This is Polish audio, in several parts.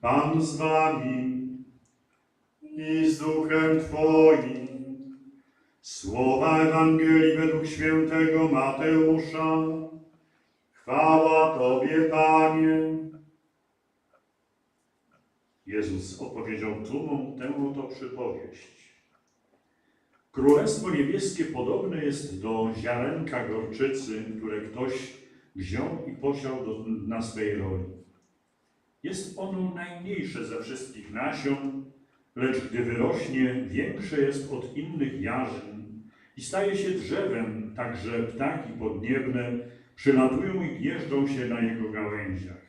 Pan z wami i z duchem Twoim. Słowa Ewangelii według świętego Mateusza. Chwała Tobie, Panie. Jezus opowiedział tłumom tę oto przypowieść. Królestwo niebieskie podobne jest do ziarenka gorczycy, które ktoś wziął i posiał do, na swej roli. Jest ono najmniejsze ze wszystkich nasion, lecz gdy wyrośnie, większe jest od innych jarzyn i staje się drzewem, tak że ptaki podniebne przylatują i gnieżdżą się na jego gałęziach.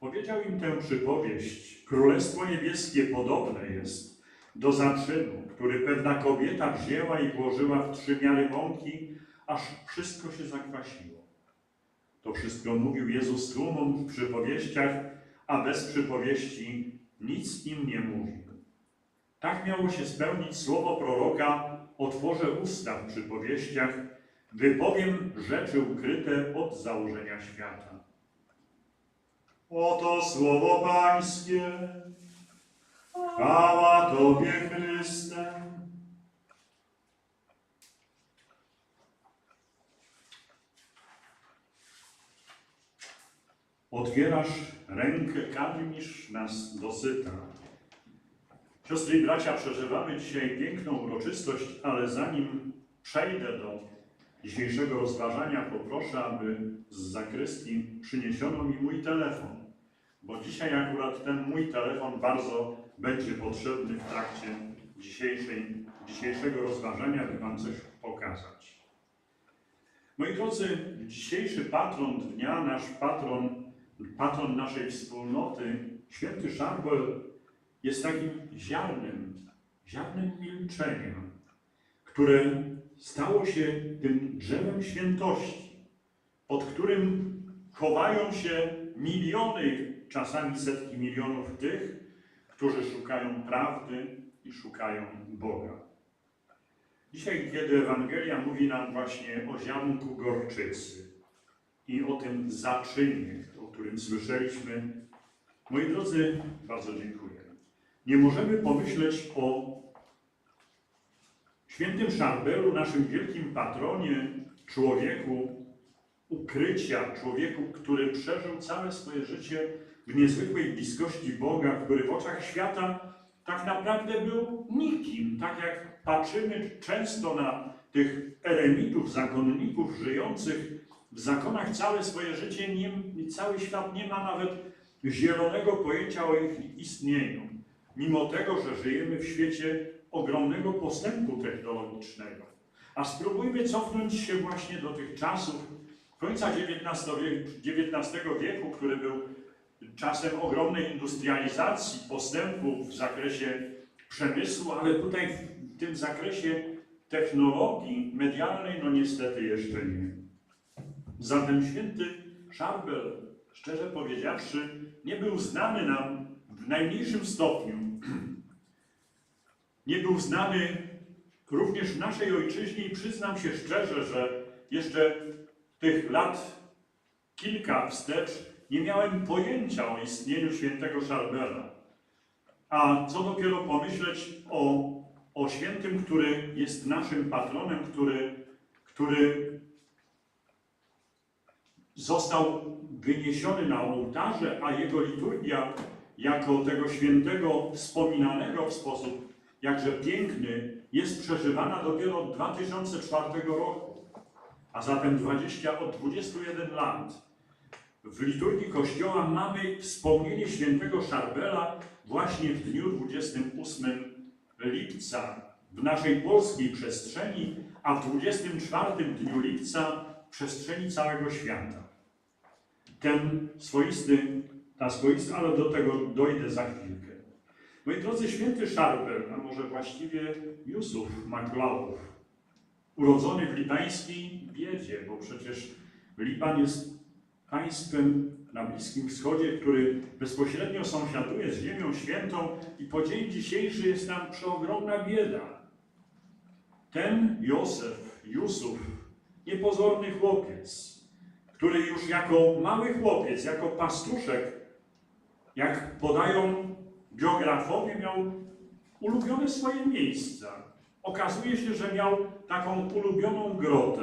Powiedział im tę przypowieść. Królestwo niebieskie podobne jest do zaczynu, który pewna kobieta wzięła i włożyła w trzy miary mąki, aż wszystko się zakwasiło. To wszystko mówił Jezus tłumom w przypowieściach, a bez przypowieści nic im nie mówił. Tak miało się spełnić słowo proroka, otworzę usta w przypowieściach, wypowiem rzeczy ukryte od założenia świata. Oto słowo Pańskie. Chwała Tobie, Chryste. Otwierasz rękę, karmisz nas dosyta. Siostry i bracia, przeżywamy dzisiaj piękną uroczystość, ale zanim przejdę do dzisiejszego rozważania, poproszę, aby z zakrystii przyniesiono mi mój telefon, bo dzisiaj akurat ten mój telefon bardzo będzie potrzebny w trakcie dzisiejszej, dzisiejszego rozważania, by Wam coś pokazać. Moi drodzy, dzisiejszy patron dnia, nasz patron, patron naszej wspólnoty, święty Szarbel, jest takim ziarnem, ziarnem milczenia, które stało się tym drzewem świętości, pod którym chowają się miliony, czasami setki milionów tych, którzy szukają prawdy i szukają Boga. Dzisiaj, kiedy Ewangelia mówi nam właśnie o ziarnku gorczycy i o tym zaczynie, którym słyszeliśmy, moi drodzy, bardzo dziękuję. Nie możemy pomyśleć o świętym Szarbelu, naszym wielkim patronie, człowieku ukrycia, człowieku, który przeżył całe swoje życie w niezwykłej bliskości Boga, który w oczach świata tak naprawdę był nikim. Tak jak patrzymy często na tych eremitów, zakonników żyjących w zakonach całe swoje życie, nie, cały świat nie ma nawet zielonego pojęcia o ich istnieniu. Mimo tego, że żyjemy w świecie ogromnego postępu technologicznego. A spróbujmy cofnąć się właśnie do tych czasów końca XIX wieku, XIX wieku który był czasem ogromnej industrializacji, postępu w zakresie przemysłu, ale tutaj w tym zakresie technologii medialnej, no niestety jeszcze nie. Zatem święty Szarbel, szczerze powiedziawszy, nie był znany nam w najmniejszym stopniu. Nie był znany również naszej ojczyźnie i przyznam się szczerze, że jeszcze tych lat kilka wstecz nie miałem pojęcia o istnieniu świętego Szarbela. A co dopiero pomyśleć o, o świętym, który jest naszym patronem, który, który został wyniesiony na ołtarze, a jego liturgia jako tego świętego wspominanego w sposób jakże piękny jest przeżywana dopiero od 2004 roku, a zatem 20, od 21 lat. W liturgii Kościoła mamy wspomnienie świętego Szarbela właśnie w dniu 28 lipca w naszej polskiej przestrzeni, a w 24 dniu lipca w przestrzeni całego świata. Ten swoisty, ta swoista, ale do tego dojdę za chwilkę. Moi drodzy, święty Szarbel, a może właściwie Jusuf Maklaów, urodzony w libańskiej biedzie, bo przecież Liban jest państwem na Bliskim Wschodzie, który bezpośrednio sąsiaduje z Ziemią Świętą i po dzień dzisiejszy jest tam przeogromna bieda. Ten Józef, Jusuf, niepozorny chłopiec, który już jako mały chłopiec, jako pastuszek jak podają biografowie, miał ulubione swoje miejsca. Okazuje się, że miał taką ulubioną grotę,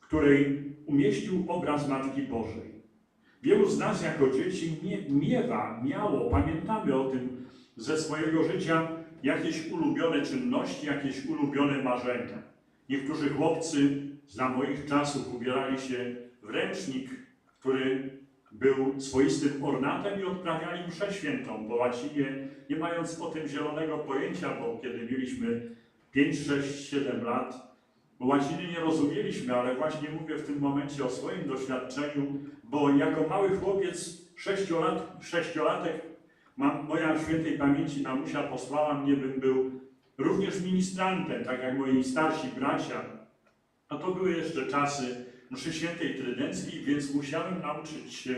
w której umieścił obraz Matki Bożej. Wielu z nas jako dzieci mie, miewa, miało, pamiętamy o tym ze swojego życia, jakieś ulubione czynności, jakieś ulubione marzenia. Niektórzy chłopcy za moich czasów ubierali się w ręcznik, który był swoistym ornatem i odprawiali mszę świętą po łacinie, nie mając o tym zielonego pojęcia, bo kiedy mieliśmy 5, 6, 7 lat, łaciny nie rozumieliśmy, ale właśnie mówię w tym momencie o swoim doświadczeniu, bo jako mały chłopiec, sześciolat, sześciolatek, mam, moja świętej pamięci mamusia posłała mnie, bym był również ministrantem, tak jak moi starsi bracia. A to były jeszcze czasy mszy świętej trydenckiej, więc musiałem nauczyć się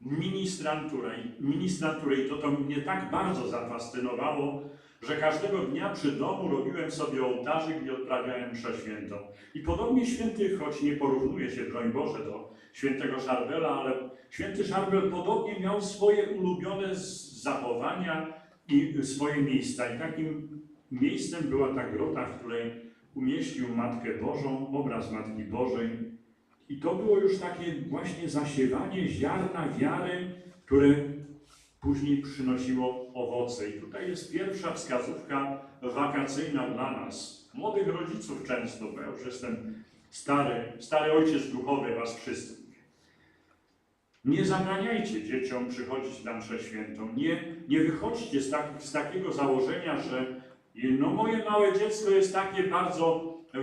ministranturę. I ministranturę i to, to mnie tak bardzo zafascynowało, że każdego dnia przy domu robiłem sobie ołtarzyk i odprawiałem mszę świętą. I podobnie święty, choć nie porównuje się, broń Boże, do świętego Szarbela, ale święty Szarbel podobnie miał swoje ulubione zachowania i swoje miejsca. I takim miejscem była ta grota, w której umieścił Matkę Bożą, obraz Matki Bożej. I to było już takie właśnie zasiewanie ziarna wiary, które później przynosiło owoce. I tutaj jest pierwsza wskazówka wakacyjna dla nas, młodych rodziców często, bo ja już jestem stary, stary ojciec duchowy was wszystkich. Nie zabraniajcie dzieciom przychodzić na mszę świętą. Nie, nie wychodźcie z, tak, z takiego założenia, że no moje małe dziecko jest takie bardzo e,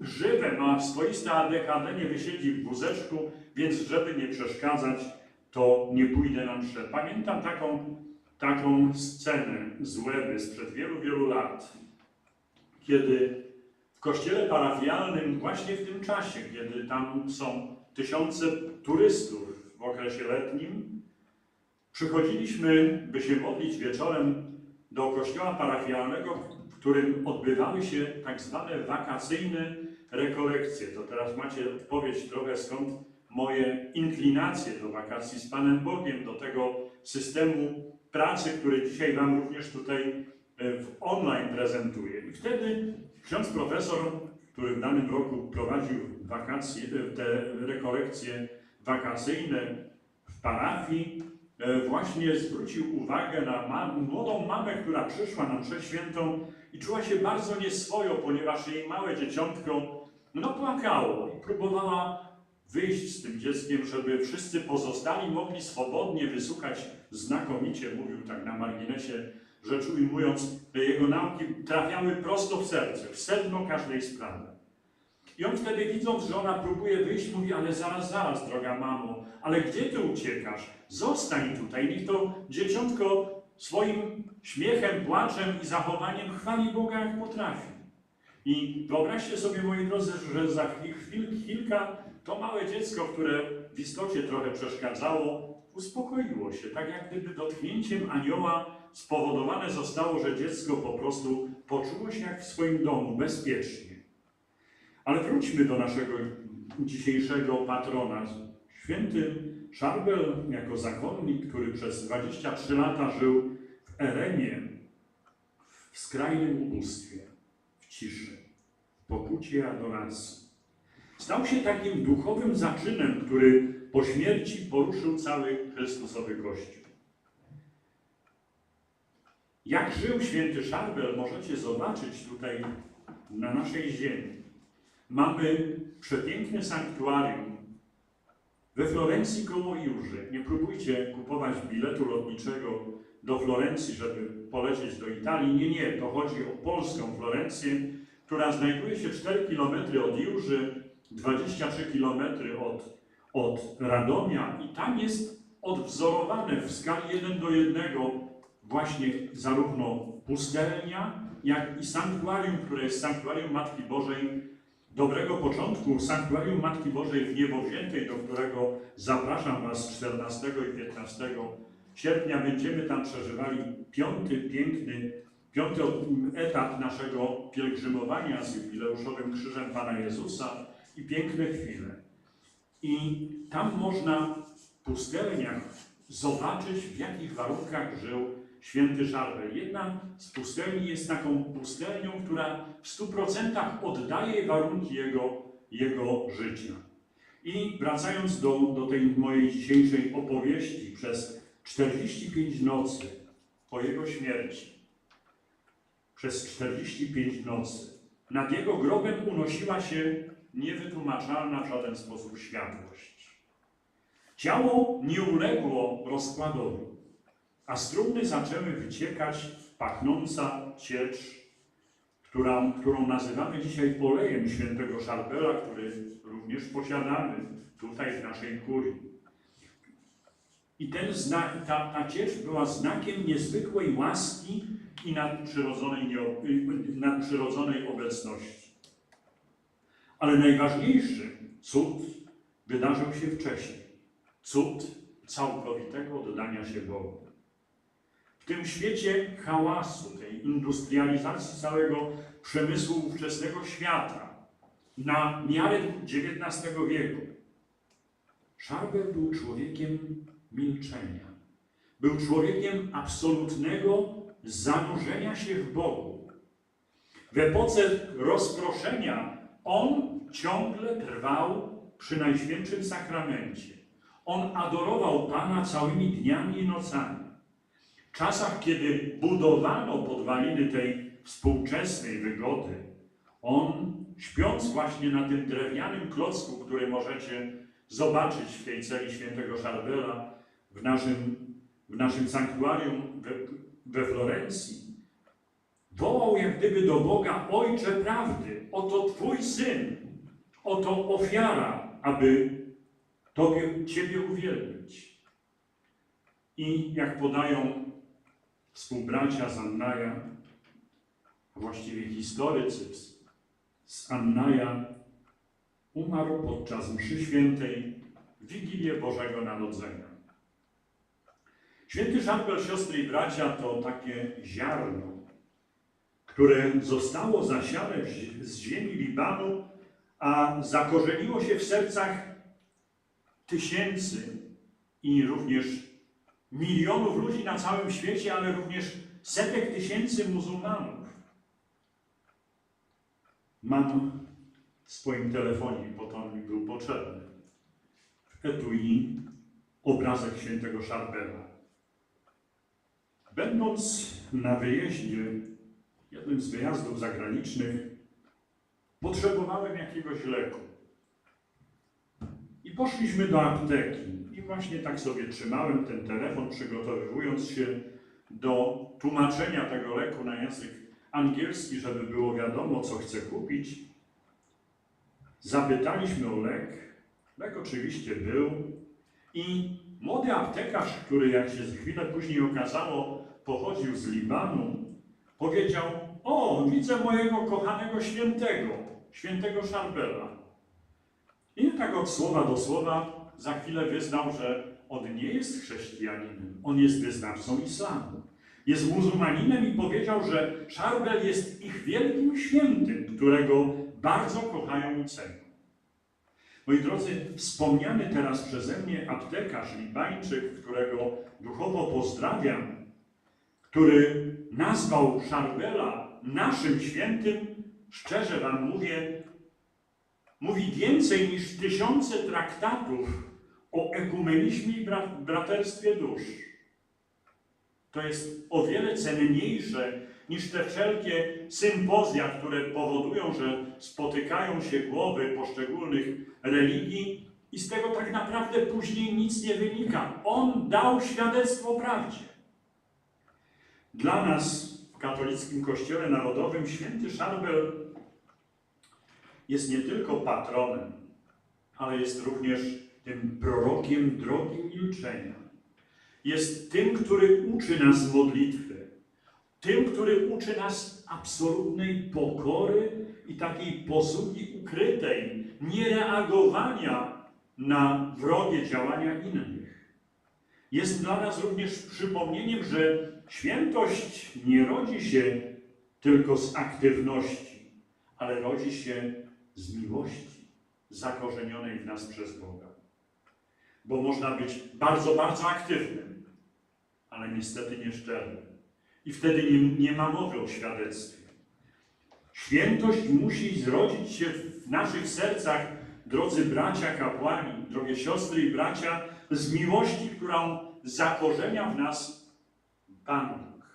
żywe, ma swoiste ADHD, nie wysiedzi w wózeczku, więc żeby nie przeszkadzać, to nie pójdę na mszę. Pamiętam taką, taką scenę z Łeby sprzed wielu, wielu lat, kiedy w kościele parafialnym, właśnie w tym czasie, kiedy tam są tysiące turystów w okresie letnim, przychodziliśmy, by się modlić wieczorem do kościoła parafialnego, w którym odbywały się tak zwane wakacyjne rekolekcje. To teraz macie odpowiedź trochę skąd moje inklinacje do wakacji z Panem Bogiem, do tego systemu pracy, który dzisiaj Wam również tutaj e, w online prezentuję. I wtedy ksiądz profesor, który w danym roku prowadził wakacje, e, te rekolekcje wakacyjne w parafii, właśnie zwrócił uwagę na młodą mamę, która przyszła na mszę świętą i czuła się bardzo nieswojo, ponieważ jej małe dzieciątko no płakało i próbowała wyjść z tym dzieckiem, żeby wszyscy pozostali mogli swobodnie wysłuchać znakomicie, mówił tak na marginesie rzecz ujmując, jego nauki trafiały prosto w serce, w sedno każdej sprawy. I on wtedy widząc, że ona próbuje wyjść, mówi, ale zaraz, zaraz, droga mamo, ale gdzie ty uciekasz? Zostań tutaj, niech to dzieciątko swoim śmiechem, płaczem i zachowaniem chwali Boga jak potrafi. I wyobraźcie sobie, moi drodzy, że za chwil, kilka to małe dziecko, które w istocie trochę przeszkadzało, uspokoiło się, tak jak gdyby dotknięciem anioła spowodowane zostało, że dziecko po prostu poczuło się jak w swoim domu, bezpiecznie. Ale wróćmy do naszego dzisiejszego patrona. Święty Szarbel, jako zakonnik, który przez 23 lata żył w Erenie, w skrajnym ubóstwie, w ciszy, w pokucie adoracji. Stał się takim duchowym zaczynem, który po śmierci poruszył cały Chrystusowy Kościół. Jak żył święty Szarbel, możecie zobaczyć tutaj na naszej ziemi. Mamy przepiękne sanktuarium we Florencji koło Jurzy. Nie próbujcie kupować biletu lotniczego do Florencji, żeby polecieć do Italii. Nie, nie, to chodzi o polską Florencję, która znajduje się 4 km od Jurzy, 23 km od, od Radomia i tam jest odwzorowane w skali 1 do 1 właśnie zarówno pustelnia, jak i sanktuarium, które jest sanktuarium Matki Bożej dobrego początku, sanktuarium Matki Bożej w Niebowziętej, do którego zapraszam Was 14 i 15 sierpnia. Będziemy tam przeżywali piąty piękny, piąty etap naszego pielgrzymowania z jubileuszowym krzyżem Pana Jezusa i piękne chwile. I tam można w pustelniach zobaczyć, w jakich warunkach żył święty Szarbel. Jedna z pustelni jest taką pustelnią, która w stu procentach oddaje warunki jego, jego życia. I wracając do, do tej mojej dzisiejszej opowieści, przez 45 nocy po jego śmierci, przez 45 nocy nad jego grobem unosiła się niewytłumaczalna w żaden sposób światłość. Ciało nie uległo rozkładowi, a z trumny zaczęły wyciekać pachnąca ciecz, która, którą nazywamy dzisiaj olejem świętego Szarbela, który również posiadamy tutaj w naszej kurii. I ten znak, ta, ta ciecz była znakiem niezwykłej łaski i nadprzyrodzonej, nie- nadprzyrodzonej obecności. Ale najważniejszy cud wydarzył się wcześniej. Cud całkowitego oddania się Bogu. W tym świecie hałasu, tej industrializacji całego przemysłu ówczesnego świata, na miarę XIX wieku, Szarbel był człowiekiem milczenia. Był człowiekiem absolutnego zanurzenia się w Bogu. W epoce rozproszenia on ciągle trwał przy Najświętszym Sakramencie. On adorował Pana całymi dniami i nocami. W czasach, kiedy budowano podwaliny tej współczesnej wygody, on, śpiąc właśnie na tym drewnianym klocku, który możecie zobaczyć w tej celi świętego Szarbela w naszym, w naszym sanktuarium we, we Florencji, wołał jak gdyby do Boga, Ojcze prawdy, oto Twój Syn, oto ofiara, aby Tobie, Ciebie uwielbić. I jak podają współbracia z Annaja, a właściwie historycy z- Annaja, umarł podczas mszy świętej w Wigilię Bożego Narodzenia. Święty Szambel, siostry i bracia, to takie ziarno, które zostało zasiane z ziemi Libanu, a zakorzeniło się w sercach tysięcy i również milionów ludzi na całym świecie, ale również setek tysięcy muzułmanów. Mam w swoim telefonie, bo to mi był potrzebny, w etui obrazek świętego Szarbela. Będąc na wyjeździe, jednym z wyjazdów zagranicznych, potrzebowałem jakiegoś leku. I poszliśmy do apteki. I właśnie tak sobie trzymałem ten telefon, przygotowując się do tłumaczenia tego leku na język angielski, żeby było wiadomo, co chcę kupić. Zapytaliśmy o lek. Lek oczywiście był. I młody aptekarz, który jak się chwilę później okazało, pochodził z Libanu, powiedział: O, widzę mojego kochanego świętego, świętego Szarbela. Tak od słowa do słowa za chwilę wyznał, że on nie jest chrześcijaninem, on jest wyznawcą islamu. Jest muzułmaninem i powiedział, że Szarbel jest ich wielkim świętym, którego bardzo kochają i cenią. Moi drodzy, wspomniany teraz przeze mnie aptekarz libańczyk, którego duchowo pozdrawiam, który nazwał Szarbela naszym świętym, szczerze wam mówię, mówi więcej niż tysiące traktatów o ekumenizmie i bra- braterstwie dusz. To jest o wiele cenniejsze niż te wszelkie sympozja, które powodują, że spotykają się głowy poszczególnych religii i z tego tak naprawdę później nic nie wynika. On dał świadectwo prawdzie. Dla nas w katolickim Kościele Narodowym święty Szarbel jest nie tylko patronem, ale jest również tym prorokiem drogi milczenia. Jest tym, który uczy nas modlitwy, tym, który uczy nas absolutnej pokory i takiej posługi ukrytej, niereagowania na wrogie działania innych. Jest dla nas również przypomnieniem, że świętość nie rodzi się tylko z aktywności, ale rodzi się z miłości zakorzenionej w nas przez Boga. bo można być bardzo, bardzo aktywnym, ale niestety nieszczerym. I wtedy nie, nie ma mowy o świadectwie. Świętość musi zrodzić się w naszych sercach, drodzy bracia kapłani, drogie siostry i bracia, z miłości, którą zakorzenia w nas Pan Bóg.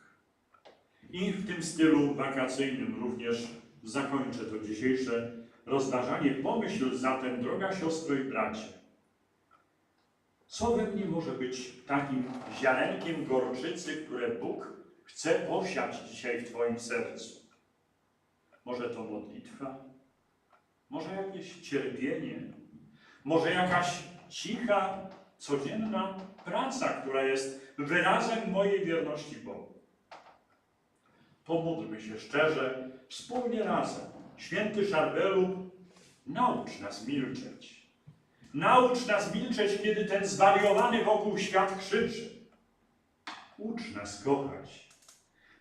I w tym stylu wakacyjnym również zakończę to dzisiejsze rozważanie. Pomyśl zatem, droga siostro i bracie, co we mnie może być takim ziarenkiem gorczycy, które Bóg chce posiać dzisiaj w Twoim sercu? Może to modlitwa? Może jakieś cierpienie? Może jakaś cicha, codzienna praca, która jest wyrazem mojej wierności Bogu? Pomódlmy się szczerze, wspólnie razem. Święty Szarbelu, naucz nas milczeć. Naucz nas milczeć, kiedy ten zwariowany wokół świat krzyczy. Ucz nas kochać,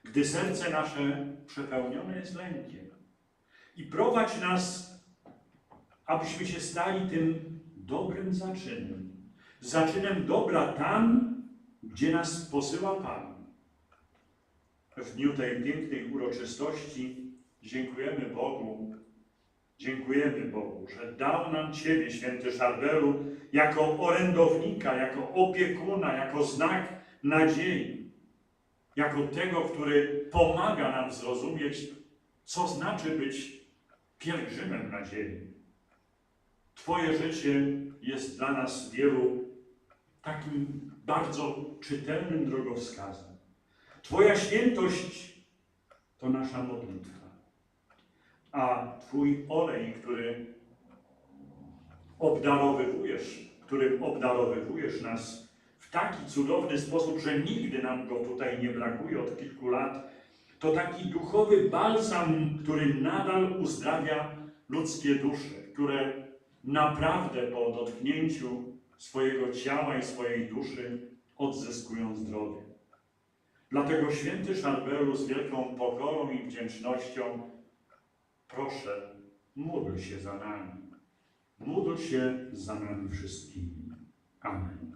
gdy serce nasze przepełnione jest lękiem. I prowadź nas, abyśmy się stali tym dobrym zaczynem. Zaczynem dobra tam, gdzie nas posyła Pan. W dniu tej pięknej uroczystości dziękujemy Bogu, dziękujemy Bogu, że dał nam Ciebie, święty Szarbelu, jako orędownika, jako opiekuna, jako znak nadziei, jako tego, który pomaga nam zrozumieć, co znaczy być pielgrzymem nadziei. Twoje życie jest dla nas wielu takim bardzo czytelnym drogowskazem. Twoja świętość to nasza modlitwa, a Twój olej, który obdarowywujesz, którym obdarowywujesz nas w taki cudowny sposób, że nigdy nam go tutaj nie brakuje od kilku lat, to taki duchowy balsam, który nadal uzdrawia ludzkie dusze, które naprawdę po dotknięciu swojego ciała i swojej duszy odzyskują zdrowie. Dlatego święty Szarbelu z wielką pokorą i wdzięcznością proszę, módl się za nami. Módl się za nami wszystkimi. Amen.